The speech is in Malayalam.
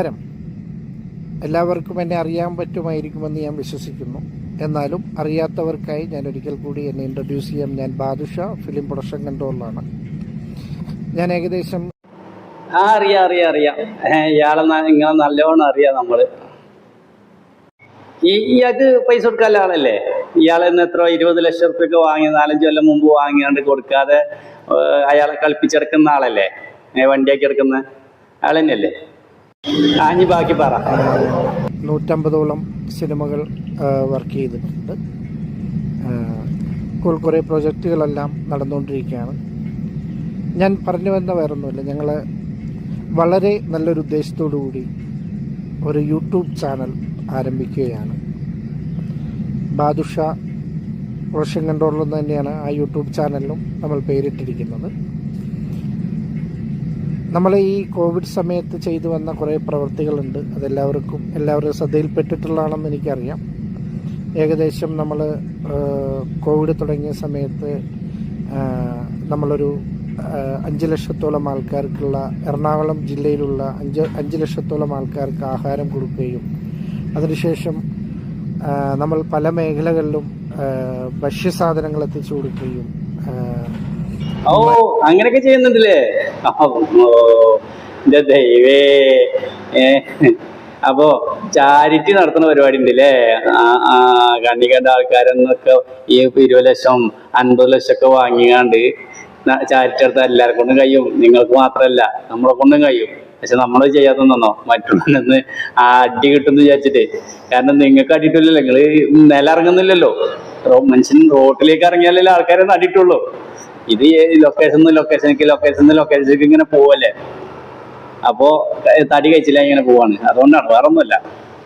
നമസ്കാരം എല്ലാവർക്കും എന്നെ അറിയാൻ പറ്റുമായിരിക്കുമെന്ന് ഞാൻ വിശ്വസിക്കുന്നു. എന്നാലും അറിയാത്തവർക്കായി ഞാൻ ഒരിക്കൽ കൂടി എന്നെ ഇൻട്രൊഡ്യൂസ് ചെയ്യാം. ഞാൻ ബാദുഷ ഫിലിം പ്രൊഡക്ഷൻ കൺട്രോളിലാണ് ഞാൻ ഏകദേശം ആ അറിയാം അറിയാം അറിയാം. ഇയാളെ ഇങ്ങനെ നല്ലോണം അറിയാം നമ്മൾ ഈ ഇയാൾക്ക് പൈസ കൊടുക്കാനുള്ള ആളല്ലേ? ഇയാൾ ഇന്ന് എത്ര ഇരുപത് ലക്ഷം റുപ്യൊക്കെ വാങ്ങി നാലഞ്ച് കൊല്ലം മുമ്പ് വാങ്ങിയാണ്ട് കൊടുക്കാതെ അയാളെ കളിപ്പിച്ചെടുക്കുന്ന ആളല്ലേ? വണ്ടിയാക്കി എടുക്കുന്ന ആൾ തന്നെയല്ലേ ആഞ്ഞി ബാക്കി പറ. നൂറ്റമ്പതോളം സിനിമകൾ വർക്ക് ചെയ്തിട്ടുണ്ട്. ഇപ്പോൾ കുറേ പ്രൊജക്റ്റുകളെല്ലാം നടന്നുകൊണ്ടിരിക്കുകയാണ്. ഞാൻ പറഞ്ഞു വന്ന വേറൊന്നുമില്ല ഞങ്ങൾ വളരെ നല്ലൊരു ഉദ്ദേശത്തോടു കൂടി ഒരു യൂട്യൂബ് ചാനൽ ആരംഭിക്കുകയാണ്. ബാദുഷ റോഷൻ കൺട്രോളിൽ തന്നെയാണ് ആ യൂട്യൂബ് ചാനലിലും നമ്മൾ പേരിട്ടിരിക്കുന്നത്. നമ്മൾ ഈ കോവിഡ് സമയത്ത് ചെയ്തു വന്ന കുറേ പ്രവൃത്തികളുണ്ട് അതെല്ലാവർക്കും എല്ലാവരും ശ്രദ്ധയിൽപ്പെട്ടിട്ടുള്ളതാണെന്ന് എനിക്കറിയാം. ഏകദേശം നമ്മൾ കോവിഡ് തുടങ്ങിയ സമയത്ത് നമ്മളൊരു അഞ്ച് ലക്ഷത്തോളം ആൾക്കാർക്കുള്ള എറണാകുളം ജില്ലയിലുള്ള അഞ്ച് അഞ്ച് ലക്ഷത്തോളം ആൾക്കാർക്ക് ആഹാരം കൊടുക്കുകയും അതിനുശേഷം നമ്മൾ പല മേഖലകളിലും ഭക്ഷ്യസാധനങ്ങൾ എത്തിച്ചു കൊടുക്കുകയും ഓ അങ്ങനെയൊക്കെ ചെയ്യുന്നുണ്ടല്ലേ? എന്റെ ദൈവേ. അപ്പോ ചാരിറ്റി നടത്തുന്ന പരിപാടി ഉണ്ടല്ലേ കണ്ണിക്കണ്ട ആൾക്കാരെന്നൊക്കെ ഈ ഇരുപത് ലക്ഷം അൻപത് ലക്ഷം ഒക്കെ വാങ്ങിക്കാണ്ട് ചാരിറ്റി എടുത്താൽ എല്ലാവരെ കൊണ്ടും കഴിയും. നിങ്ങൾക്ക് മാത്രമല്ല നമ്മളെ കൊണ്ടും കഴിയും. പക്ഷെ നമ്മൾ ചെയ്യാത്തന്നോ മറ്റുള്ളവരൊന്ന് ആ അടി കിട്ടുമെന്ന് വിചാരിച്ചിട്ട്. കാരണം നിങ്ങൾക്ക് അടിയിട്ടില്ലല്ലോ. നിങ്ങൾ നില ഇറങ്ങുന്നില്ലല്ലോ മനുഷ്യൻ റോട്ടിലേക്ക് ഇറങ്ങിയാലല്ലേ ആൾക്കാരെ അടിയിട്ടുള്ളൂ. ഇത് ലൊക്കേഷൻ ലൊക്കേഷനിലേക്ക് ലൊക്കേഷൻ ലൊക്കേഷനിലേക്ക് ഇങ്ങനെ പോവല്ലേ? അപ്പോ തടി കഴിച്ചില്ല ഇങ്ങനെ പോവാണ്. അതുകൊണ്ടാണ്. വേറെ